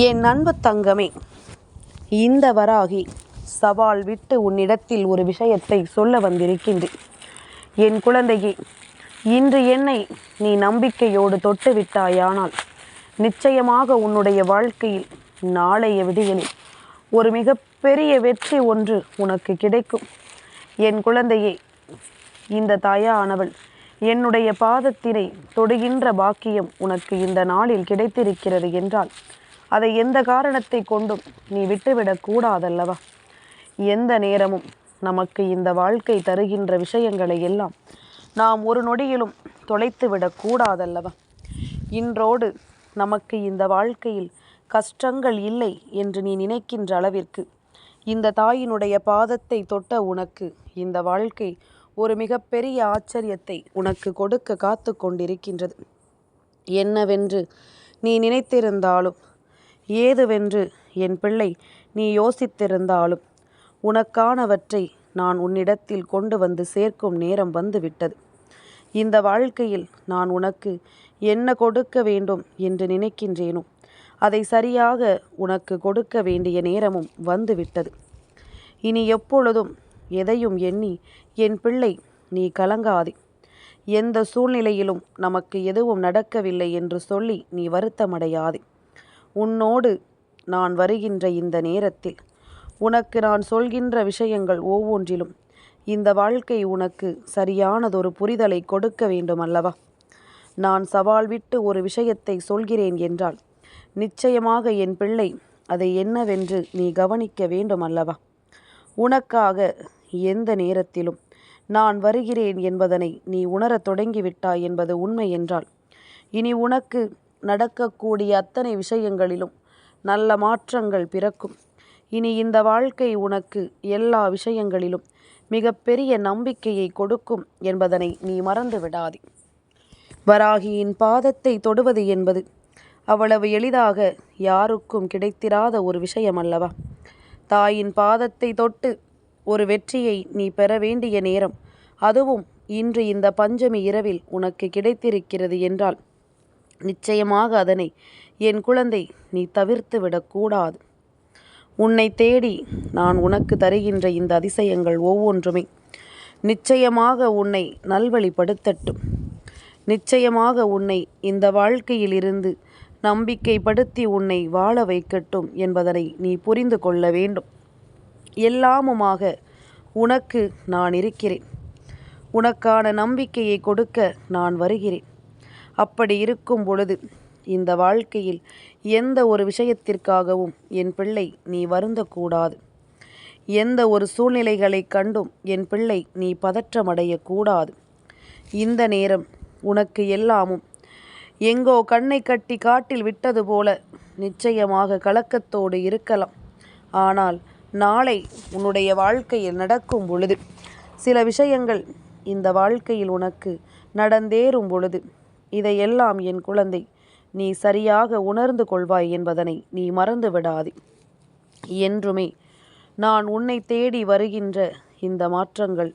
என் அன்பு தங்கமே இந்த வராகி சவால் விட்டு உன்னிடத்தில் ஒரு விஷயத்தை சொல்ல வந்திருக்கின்றேன். என் குழந்தையே இன்று என்னை நீ நம்பிக்கையோடு தொட்டு விட்டாயானால் நிச்சயமாக உன்னுடைய வாழ்க்கையில் நாளைய விடியலில் ஒரு மிகப்பெரிய வெற்றி ஒன்று உனக்கு கிடைக்கும். என் குழந்தையே இந்த தாயானவள் என்னுடைய பாதத்தினை தொடுகின்ற பாக்கியம் உனக்கு இந்த நாளில் கிடைத்திருக்கிறது என்றால் அதை எந்த காரணத்தை கொண்டும் நீ விட்டுவிடக் கூடாதல்லவா? எந்த நேரமும் நமக்கு இந்த வாழ்க்கை தருகின்ற விஷயங்களை எல்லாம் நாம் ஒரு நொடியிலும் தொலைத்து விடக்கூடாதல்லவா இன்றோடு நமக்கு இந்த வாழ்க்கையில் கஷ்டங்கள் இல்லை என்று நீ நினைக்கின்ற அளவிற்கு இந்த தாயினுடைய பாதத்தை தொட்ட உனக்கு இந்த வாழ்க்கை ஒரு மிகப்பெரிய ஆச்சரியத்தை உனக்கு கொடுக்க காத்து கொண்டிருக்கின்றது. என்னவென்று நீ நினைத்திருந்தாலும் ஏதுவென்று என் பிள்ளை நீ யோசித்திருந்தாலும் உனக்கானவற்றை நான் உன்னிடத்தில் கொண்டு வந்து சேர்க்கும் நேரம் வந்துவிட்டது. இந்த வாழ்க்கையில் நான் உனக்கு என்ன கொடுக்க வேண்டும் என்று நினைக்கின்றேனோ அதை சரியாக உனக்கு கொடுக்க வேண்டிய நேரமும் வந்துவிட்டது. இனி எப்பொழுதும் எதையும் எண்ணி என் பிள்ளை நீ கலங்காதே. எந்த சூழ்நிலையிலும் நமக்கு எதுவும் நடக்கவில்லை என்று சொல்லி நீ வருத்தமடையாதே. உன்னோடு நான் வருகின்ற இந்த நேரத்தில் உனக்கு நான் சொல்கின்ற விஷயங்கள் ஒவ்வொன்றிலும் இந்த வாழ்க்கை உனக்கு சரியானதொரு புரிதலை கொடுக்க வேண்டும் அல்லவா நான் சவால் விட்டு ஒரு விஷயத்தை சொல்கிறேன் என்றால் நிச்சயமாக என் பிள்ளை அதை என்னவென்று நீ கவனிக்க வேண்டும் அல்லவா உனக்காக எந்த நேரத்திலும் நான் வருகிறேன் என்பதனை நீ உணரத் தொடங்கிவிட்டாய் என்பது உண்மை என்றால் இனி உனக்கு நடக்கக்கூடிய அத்தனை விஷயங்களிலும் நல்ல மாற்றங்கள் பிறக்கும். இனி இந்த வாழ்க்கை உனக்கு எல்லா விஷயங்களிலும் மிகப்பெரிய நம்பிக்கையை கொடுக்கும் என்பதனை நீ மறந்து விடாதே. வராகியின் பாதத்தை தொடுவது என்பது அவ்வளவு எளிதாக யாருக்கும் கிடைத்திராத ஒரு விஷயம் அல்லவா தாயின் பாதத்தை தொட்டு ஒரு வெற்றியை நீ பெற வேண்டிய நேரம் அதுவும் இன்று இந்த பஞ்சமி இரவில் உனக்கு கிடைத்திருக்கிறது என்றால் நிச்சயமாக அதனை என் குழந்தை நீ தவிர்த்து விடக்கூடாது உன்னை தேடி நான் உனக்கு தருகின்ற இந்த அதிசயங்கள் ஒவ்வொன்றுமே நிச்சயமாக உன்னை நல்வழிப்படுத்தட்டும். நிச்சயமாக உன்னை இந்த வாழ்க்கையிலிருந்து நம்பிக்கைப்படுத்தி உன்னை வாழ வைக்கட்டும் என்பதனை நீ புரிந்து கொள்ள வேண்டும். எல்லாமுமாக உனக்கு நான் இருக்கிறேன். உனக்கான நம்பிக்கையை கொடுக்க நான் வருகிறேன். அப்படி இருக்கும் பொழுது இந்த வாழ்க்கையில் எந்த ஒரு விஷயத்திற்காகவும் என் பிள்ளை நீ வருந்தக்கூடாது. எந்த ஒரு சூழ்நிலைகளை கண்டும் என் பிள்ளை நீ பதற்றமடையக்கூடாது. இந்த நேரம் உனக்கு எல்லாமும் எங்கோ கண்ணை கட்டி காட்டில் விட்டது போல நிச்சயமாக கலக்கத்தோடு இருக்கலாம். ஆனால் நாளை உன்னுடைய வாழ்க்கையில் நடக்கும் பொழுது சில விஷயங்கள் இந்த வாழ்க்கையில் உனக்கு நடந்தேறும் பொழுது இதையெல்லாம் என் குழந்தை நீ சரியாக உணர்ந்து கொள்வாய் என்பதனை நீ மறந்து விடாதே. என்றுமே நான் உன்னை தேடி வருகின்ற இந்த மாற்றங்கள்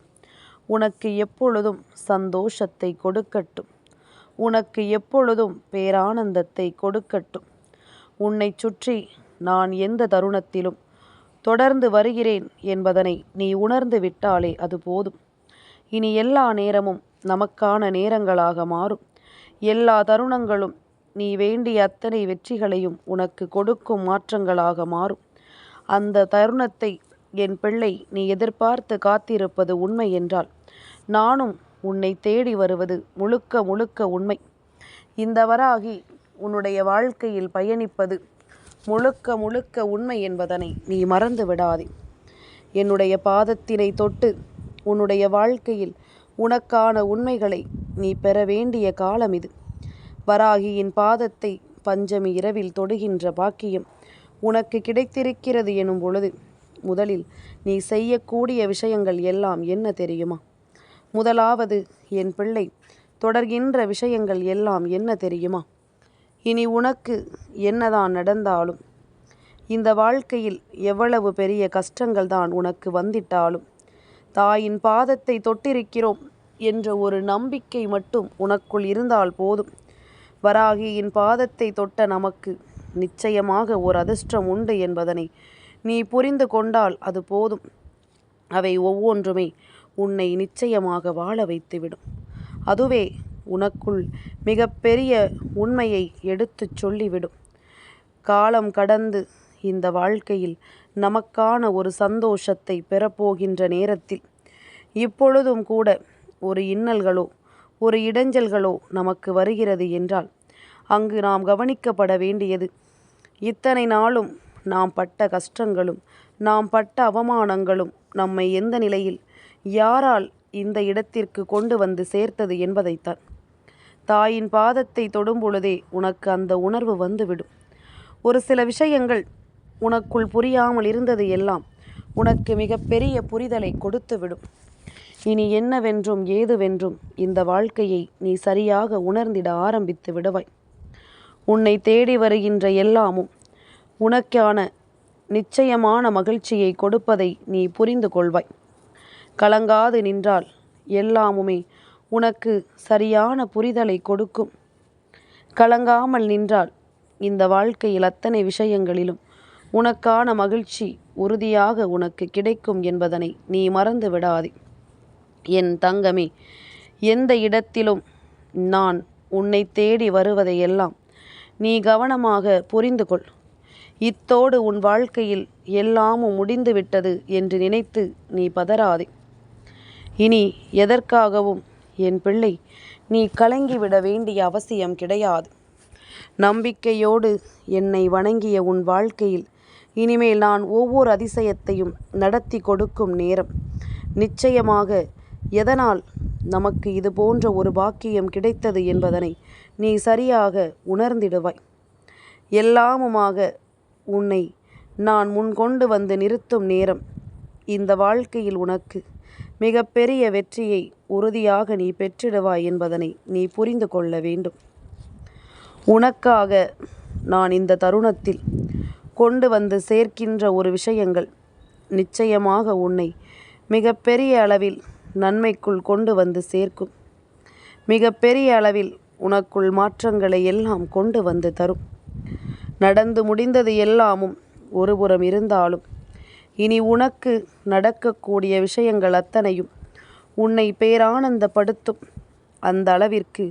உனக்கு எப்பொழுதும் சந்தோஷத்தை கொடுக்கட்டும். உனக்கு எப்பொழுதும் பேரானந்தத்தை கொடுக்கட்டும். உன்னை சுற்றி நான் எந்த தருணத்திலும் தொடர்ந்து வருகிறேன் என்பதனை நீ உணர்ந்து விட்டாலே அது போதும். இனி எல்லா நேரமும் நமக்கான நேரங்களாக மாறும். எல்லா தருணங்களும் நீ வேண்டிய அத்தனை வெற்றிகளையும் உனக்கு கொடுக்கும் மாற்றங்களாக மாறும். அந்த தருணத்தை என் பிள்ளை நீ எதிர்பார்த்து காத்திருப்பது உண்மை என்றால் நானும் உன்னை தேடி வருவது முழுக்க முழுக்க உண்மை. இந்த வராகி உன்னுடைய வாழ்க்கையில் பயணிப்பது முழுக்க முழுக்க உண்மை என்பதனை நீ மறந்து விடாதே. என்னுடைய பாதத்தினை தொட்டு உன்னுடைய வாழ்க்கையில் உனக்கான உண்மைகளை நீ பெற வேண்டிய காலம் இது. வராகியின் பாதத்தை பஞ்சமி இரவில் தொடுகின்ற பாக்கியம் உனக்கு கிடைத்திருக்கிறது எனும் பொழுது முதலில் நீ செய்யக்கூடிய விஷயங்கள் எல்லாம் என்ன தெரியுமா? முதலாவது என் பிள்ளை தொடர்கின்ற விஷயங்கள் எல்லாம் என்ன தெரியுமா? இனி உனக்கு என்னதான் நடந்தாலும் இந்த வாழ்க்கையில் எவ்வளவு பெரிய கஷ்டங்கள் தான் உனக்கு வந்திட்டாலும் தாயின் பாதத்தை தொட்டிருக்கிறோம் என்ற ஒரு நம்பிக்கை மட்டும் உனக்குள் இருந்தால் போதும். வராகியின் பாதத்தை தொட்ட நமக்கு நிச்சயமாக ஒரு அதிர்ஷ்டம் உண்டு என்பதனை நீ புரிந்து கொண்டால் அது போதும். அவை ஒவ்வொன்றுமே உன்னை நிச்சயமாக வாழ வைத்துவிடும். அதுவே உனக்குள் மிகப்பெரிய உண்மையை எடுத்துச் சொல்லிவிடும். காலம் கடந்து இந்த வாழ்க்கையில் நமக்கான ஒரு சந்தோஷத்தை பெறப்போகின்ற நேரத்தில் இப்பொழுதும் கூட ஒரு இன்னல்களோ ஒரு இடைஞ்சல்களோ நமக்கு வருகிறது என்றால் அங்கு நாம் கவனிக்கப்பட வேண்டியது இத்தனை நாளும் நாம் பட்ட கஷ்டங்களும் நாம் பட்ட அவமானங்களும் நம்மை எந்த நிலையில் யாரால் இந்த இடத்திற்கு கொண்டு வந்து சேர்த்தது என்பதைத்தான். தாயின் பாதத்தை தொடும் பொழுதே உனக்கு அந்த உணர்வு வந்துவிடும். ஒரு சில விஷயங்கள் உனக்குள் புரியாமல் இருந்தது எல்லாம் உனக்கு மிகப்பெரிய புரிதலை கொடுத்துவிடும். இனி என்னவென்றும் ஏதுவென்றும் இந்த வாழ்க்கையை நீ சரியாக உணர்ந்திட ஆரம்பித்து விடுவாய். உன்னை தேடி வருகின்ற எல்லாமும் உனக்கான நிச்சயமான மகிழ்ச்சியை கொடுப்பதை நீ புரிந்து கொள்வாய். கலங்காது நின்றால் எல்லாமுமே உனக்கு சரியான புரிதலை கொடுக்கும். கலங்காமல் நின்றால் இந்த வாழ்க்கையில் அத்தனை விஷயங்களிலும் உனக்கான மகிழ்ச்சி உறுதியாக உனக்கு கிடைக்கும் என்பதனை நீ மறந்து விடாதே. என் தங்கமே எந்த இடத்திலும் நான் உன்னை தேடி வருவதையெல்லாம் நீ கவனமாக புரிந்து கொள். இத்தோடு உன் வாழ்க்கையில் எல்லாமும் முடிந்துவிட்டது என்று நினைத்து நீ பதறாதே. இனி எதற்காகவும் என் பிள்ளை நீ கலங்கிவிட வேண்டிய அவசியம் கிடையாது. நம்பிக்கையோடு என்னை வணங்கிய உன் வாழ்க்கையில் இனிமேல் நான் ஒவ்வொரு அதிசயத்தையும் நடத்தி கொடுக்கும் நேரம். நிச்சயமாக எதனால் நமக்கு இது போன்ற ஒரு பாக்கியம் கிடைத்தது என்பதனை நீ சரியாக உணர்ந்திடுவாய். எல்லாமுமாக உன்னை நான் முன்கொண்டு வந்து நிறுத்தும் நேரம் இந்த வாழ்க்கையில் உனக்கு மிகப்பெரிய வெற்றியை உறுதியாக நீ பெற்றிடுவாய் என்பதனை நீ புரிந்து கொள்ள வேண்டும். உனக்காக நான் இந்த தருணத்தில் கொண்டு வந்து சேர்க்கின்ற ஒரு விஷயங்கள் நிச்சயமாக உன்னை மிகப்பெரிய அளவில் நன்மைக்குள் கொண்டு வந்து சேர்க்கும். மிகப்பெரிய அளவில் உனக்குள் மாற்றங்களை எல்லாம் கொண்டு வந்து தரும். நடந்து முடிந்தது எல்லாமும் ஒருபுறம் இருந்தாலும் இனி உனக்கு நடக்கக்கூடிய விஷயங்கள் அத்தனையும் உன்னை பேரானந்தப்படுத்தும். அந்த அளவிற்கு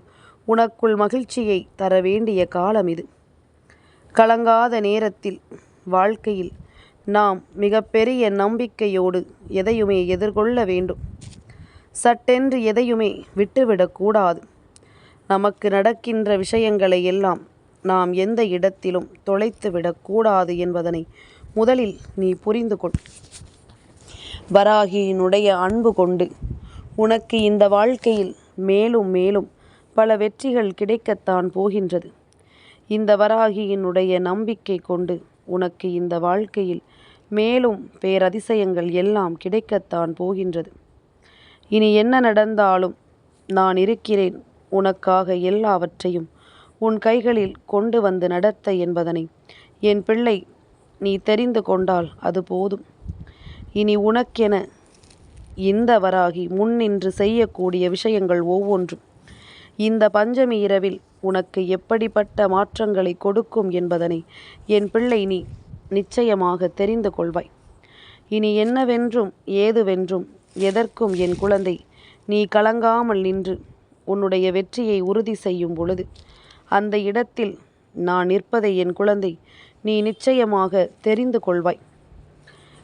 உனக்குள் மகிழ்ச்சியை தர வேண்டிய காலம் இது. கலங்காத நேரத்தில் வாழ்க்கையில் நாம் மிகப்பெரிய நம்பிக்கையோடு எதையுமே எதிர்கொள்ள வேண்டும். சட்டென்று எதையுமே விட்டுவிடக்கூடாது நமக்கு நடக்கின்ற விஷயங்களை எல்லாம் நாம் எந்த இடத்திலும் தொலைத்து விடக்கூடாது என்பதனை முதலில் நீ புரிந்து கொள். வராகியினுடைய அன்பு கொண்டு உனக்கு இந்த வாழ்க்கையில் மேலும் மேலும் பல வெற்றிகள் கிடைக்கத்தான் போகின்றது. இந்த வராகியினுடைய நம்பிக்கை கொண்டு உனக்கு இந்த வாழ்க்கையில் மேலும் பேரதிசயங்கள் எல்லாம் கிடைக்கத்தான் போகின்றது. இனி என்ன நடந்தாலும் நான் இருக்கிறேன். உனக்காக எல்லாவற்றையும் உன் கைகளில் கொண்டு வந்து நடத்த என்பதனை என் பிள்ளை நீ தெரிந்து கொண்டால் அது போதும். இனி உனக்கென இந்த வராகி முன்னின்று செய்யக்கூடிய விஷயங்கள் ஒவ்வொன்றும். இந்த பஞ்சமி இரவில் உனக்கு எப்படிப்பட்ட மாற்றங்களை கொடுக்கும் என்பதனை என் பிள்ளை நீ நிச்சயமாக தெரிந்து கொள்வாய். இனி என்னவென்றும் ஏதுவென்றும் எதற்கும் என் குழந்தை நீ கலங்காமல் நின்று உன்னுடைய வெற்றியை உறுதி செய்யும் பொழுது அந்த இடத்தில் நான் நிற்பதை என் குழந்தை நீ நிச்சயமாக தெரிந்து கொள்வாய்.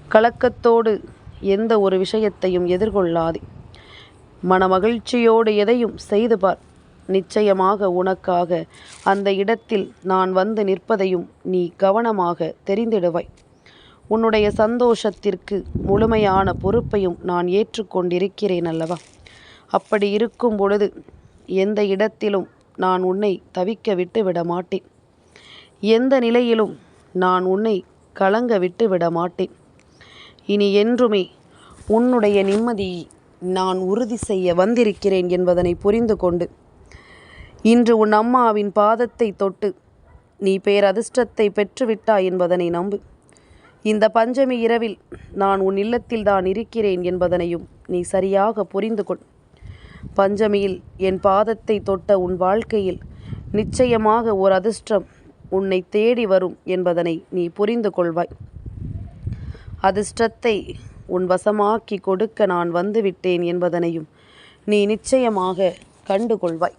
கலக்கத்தோடு எந்த ஒரு விஷயத்தையும் எதிர்கொள்ளாதே. மனமகிழ்ச்சியோடு எதையும் செய்து பார். நிச்சயமாக உனக்காக. அந்த இடத்தில் நான் வந்து நிற்பதையும் நீ கவனமாக தெரிந்திடுவாய். உன்னுடைய சந்தோஷத்திற்கு முழுமையான பொறுப்பையும் நான் ஏற்றுக்கொண்டிருக்கிறேன் அல்லவா? அப்படி இருக்கும் பொழுது எந்த இடத்திலும் நான் உன்னை தவிக்க விட்டு விட மாட்டேன் எந்த நிலையிலும் நான் உன்னை கலங்க விட்டு விட மாட்டேன் இனி என்றுமே உன்னுடைய நிம்மதியை நான் உறுதி செய்ய வந்திருக்கிறேன் என்பதனை புரிந்து கொண்டு இன்று உன் அம்மாவின் பாதத்தை தொட்டு நீ பேரதிர்ஷ்டத்தை பெற்றுவிட்டாய் என்பதனை நம்பு. இந்த பஞ்சமி இரவில் நான் உன் இல்லத்தில் தான் இருக்கிறேன் என்பதனையும் நீ சரியாக புரிந்து கொள். பஞ்சமியில் என் பாதத்தை தொட்ட உன் வாழ்க்கையில் நிச்சயமாக ஒரு அதிர்ஷ்டம் உன்னை தேடி வரும் என்பதனை நீ புரிந்து கொள்வாய். அதிர்ஷ்டத்தை உன் வசமாக்கி கொடுக்க நான் வந்துவிட்டேன் என்பதனையும் நீ நிச்சயமாக கண்டுகொள்வாய்.